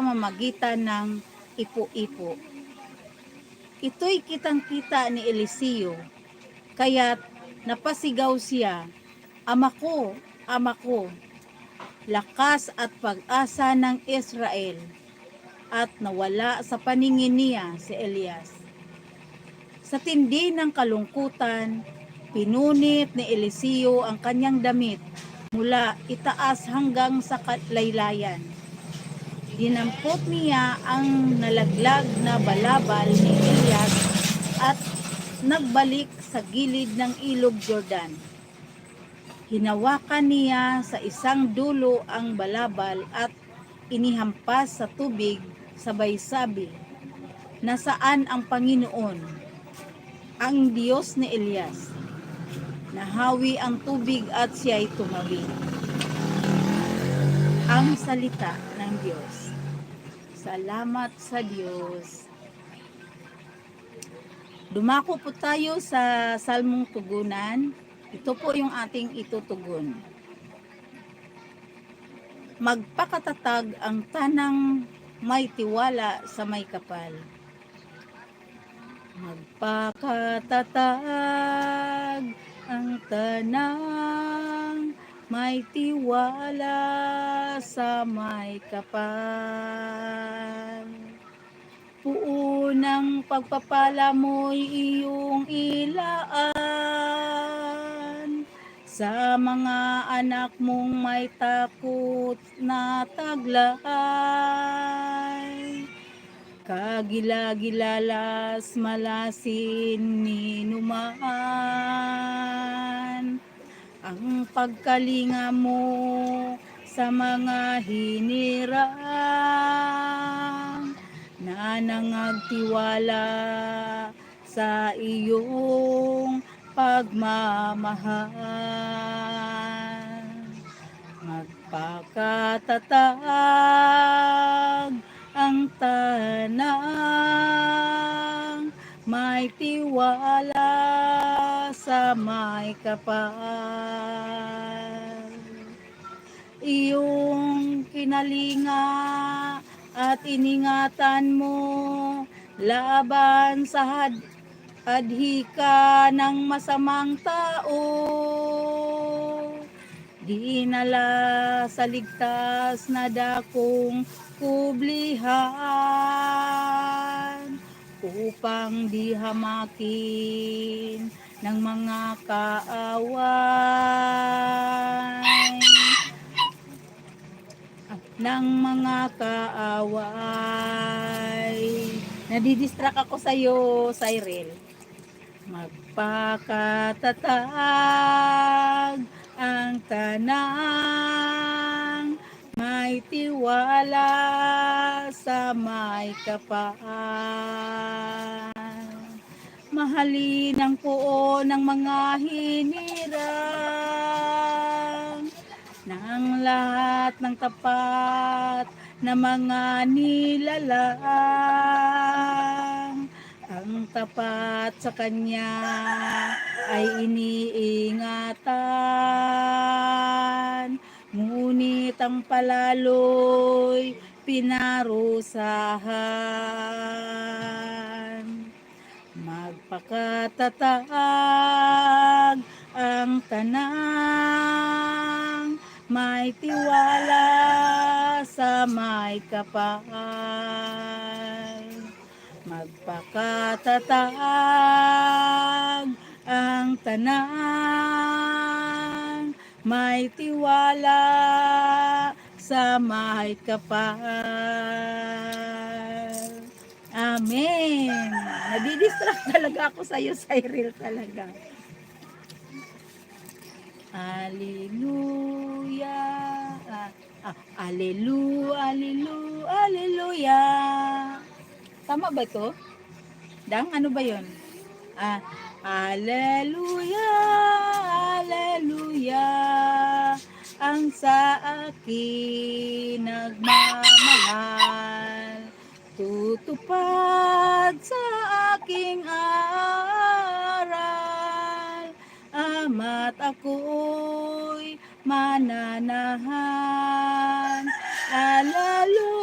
pamamagitan ng ipo-ipo. Ito'y kitang-kita ni Eliseo, kaya't napasigaw siya, Ama ko, Ama ko, lakas at pag-asa ng Israel, at nawala sa paningin niya si Elias. Sa tindi ng kalungkutan, pinunit ni Eliseo ang kanyang damit mula itaas hanggang sa laylayan. Dinampot niya ang nalaglag na balabal ni Elias at nagbalik sa gilid ng ilog Jordan. Hinawakan niya sa isang dulo ang balabal at inihampas sa tubig sabay sabi, Nasaan ang Panginoon? Ang Diyos ni Elias. Nahawi ang tubig at siya'y tumawid. Ang salita ng Diyos. Salamat sa Diyos. Dumako po tayo sa Salmong Tugunan. Ito po yung ating itutugon. Magpakatatag ang tanang may tiwala sa may kapal. Magpakatatag ang tanang may tiwala sa may kapal. Puunang pagpapala mo'y iyong ilaan sa mga anak mong may takot na taglay. Kagilagilalas malasin ninuman ang pagkalinga mo sa mga hinirang na nangagtiwala sa iyong pagmamahal. Magpakatatag ang tanang may tiwala sa may kapal. Iyong kinalinga at iningatan mo laban sa had adhika ng masamang tao. Dinala sa ligtas na dakong kublihan upang di hamakin ng mga kaaway ng mga kaaway. Nadidistract ako sa iyo, Cyril. Magpakatatag ang tanang may tiwala sa may kapal. Mahalin ang puo ng mga hinirang ng lahat ng tapat na mga nilalang. Ang tapat sa kanya ay iniingatan, ngunit ang palaloy pinarusahan. Magpakatatag ang tanang may tiwala sa may kapal. Magpakatatag ang tanang may tiwala sa may kapal. Amen. Nadidistract talaga ako sa iyo, Cyril talaga. Hallelujah. Ah, ah, Alelu, alelu, aleluya. Tama ba ito? Dang, ano ba yon? Ah, Aleluya, aleluya. Ang sa akin nagmamahal. Tutupad sa aking aral. Ama't ako'y mananahan. Aleluya.